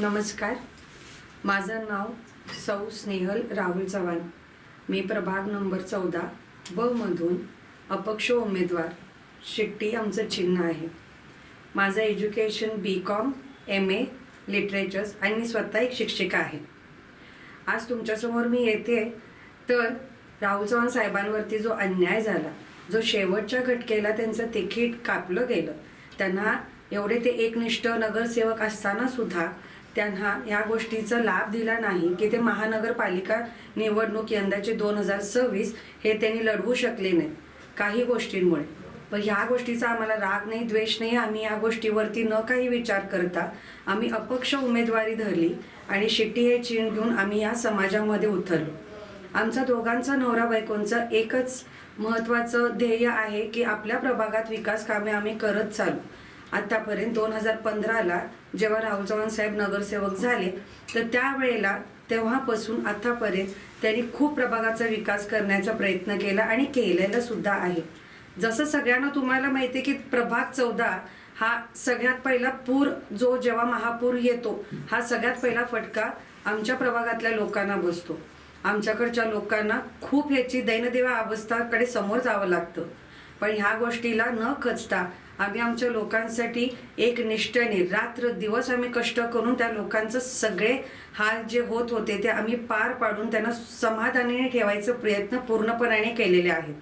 नमस्कार. माझं नाव सौ स्नेहल राहुल चव्हाण. मी प्रभाग नंबर चौदा ब मधून अपक्ष उमेदवार शिट्टी आमचं चिन्ह आहे. माझं education B com M A literatures आणि मी स्वतः एक शिक्षिका आहे. आज तुमच्यासमोर मी येते तर राहुल चव्हाण साहेबांवरती जो अन्याय झाला जो शेवटच्या घटकेला त्यांचं तिकीट कापलं गेलं त्यांना एवढे ते एकनिष्ठ नगरसेवक असताना सुद्धा त्यांना या गोष्टीचा लाभ दिला नाही की ते महानगरपालिका निवडणूक यंदाचे दोन हजार सव्वीस हे त्यांनी लढवू शकले नाही. काही गोष्टींमुळे. पण ह्या गोष्टीचा आम्हाला राग नाही द्वेष नाही आम्ही या गोष्टीवरती न काही विचार करता आम्ही अपक्ष उमेदवारी धरली आणि शिट्टी हे चिन्ह घेऊन आम्ही या समाजामध्ये उतरलो. आमचा दोघांचा नवरा बायकोंचा एकच महत्त्वाचं ध्येय आहे की आपल्या प्रभागात विकास कामे आम्ही करत चालू. आतापर्यंत दोन हजार पंधराला जेव्हा राहुल चव्हाण साहेब नगरसेवक झाले तर त्यावेळेला तेव्हापासून आतापर्यंत त्यांनी खूप प्रभागाचा विकास करण्याचा प्रयत्न केला आणि केलेला सुद्धा आहे. जसं सगळ्यांना तुम्हाला माहिती आहे की प्रभाग चौदा हा सगळ्यात पहिला पूर जो जेव्हा महापूर येतो हा सगळ्यात पहिला फटका आमच्या प्रभागातल्या लोकांना बसतो. आमच्याकडच्या लोकांना खूप ह्याची दैनदेवा अवस्थाकडे समोर जावं लागतं. पण ह्या गोष्टीला न खचता आम्ही आमच्या लोकांसाठी एक निष्ठेने रात्र दिवस आम्ही कष्ट करून त्या लोकांचं सगळे हाल जे होत होते ते आम्ही पार पाडून त्यांना समाधानाने ठेवायचा प्रयत्न पूर्णपणाने केलेले आहेत.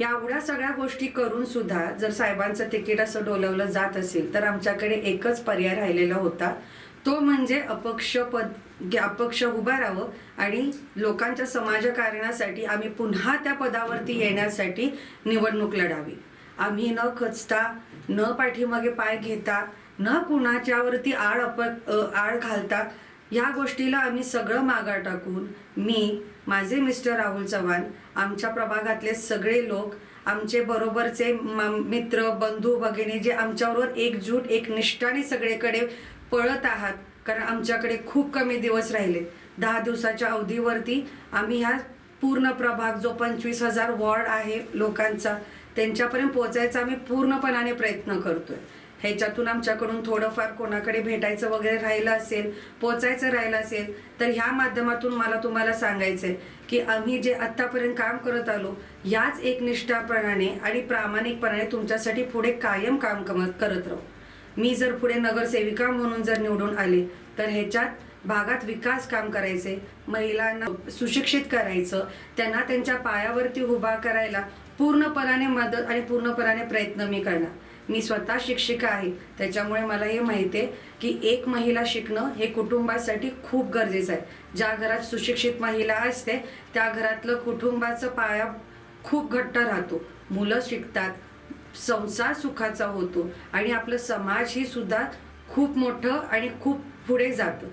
या एवढ्या सगळ्या गोष्टी करून सुद्धा जर साहेबांचं तिकीट असं डोलवलं जात असेल तर आमच्याकडे एकच पर्याय राहिलेला होता तो म्हणजे अपक्ष पद अपक्ष उभा राहावं आणि लोकांच्या समाजकारणासाठी आम्ही पुन्हा त्या पदावरती येण्यासाठी निवडणूक लढावी. आम्ही न खचता न पाठीमागे पाय घेता न कुणाच्यावरती आड अप आड घालता या गोष्टीला आम्ही सगळं मागा टाकून मी माझे मिस्टर राहुल चव्हाण आमच्या प्रभागातले सगळे लोक आमचे बरोबरचे मित्र बंधू भगिनी जे आमच्याबरोबर एकजूट एक निष्ठाने सगळीकडे पळत आहात कारण आमच्याकडे खूप कमी दिवस राहिले. दहा दिवसाच्या अवधीवरती आम्ही ह्या पूर्ण प्रभाग जो पंचवीस हजार वॉर्ड आहे लोकांचा त्यांच्यापर्यंत पोहोचायचा आम्ही पूर्णपणाने प्रयत्न करतोय. ह्याच्यातून आमच्याकडून थोडंफार कोणाकडे भेटायचं वगैरे राहिलं असेल पोचायचं राहिलं असेल तर ह्या माध्यमातून मला तुम्हाला सांगायचंय की आम्ही जे आत्तापर्यंत काम करत आलो ह्याच एक निष्ठापणाने आणि प्रामाणिकपणाने तुमच्यासाठी पुढे कायम काम कम- करत राहू. मी जर पुढे नगरसेविका म्हणून जर निवडून आले तर ह्याच्यात भागात विकास काम करायचे महिलांना सुशिक्षित करायचं त्यांना त्यांच्या पायावरती उभा करायला पूर्णपणाने मदत आणि पूर्णपणाने प्रयत्न मी करणार. मी स्वतः शिक्षिका आहे त्याच्यामुळे मला हे माहिती आहे की एक महिला शिकणं हे कुटुंबासाठी खूप गरजेचं आहे. ज्या घरात सुशिक्षित महिला असते त्या घरातलं कुटुंबाचं पाया खूप घट्ट राहतो. मुलं शिकतात संसार सुखाचा होतो. आणि आपलं समाज ही सुद्धा खूप मोठं आणि खूप पुढे जातं.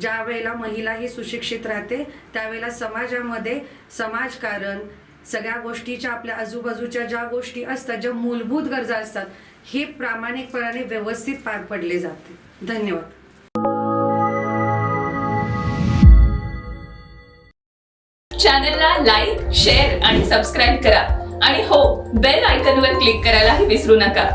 ज्या वेळेला महिला ही सुशिक्षित राहते त्यावेळेला समाजामध्ये समाजकारण सगळ्या गोष्टीच्या आपल्या आजूबाजूच्या ज्या गोष्टी असतात ज्या मूलभूत गरजा असतात हे प्रामाणिकपणाने व्यवस्थित पार पडले जाते. धन्यवाद. चॅनलला लाईक शेअर आणि सबस्क्राईब करा. आणि हो बेल आयकॉनवर क्लिक करायलाही विसरू नका.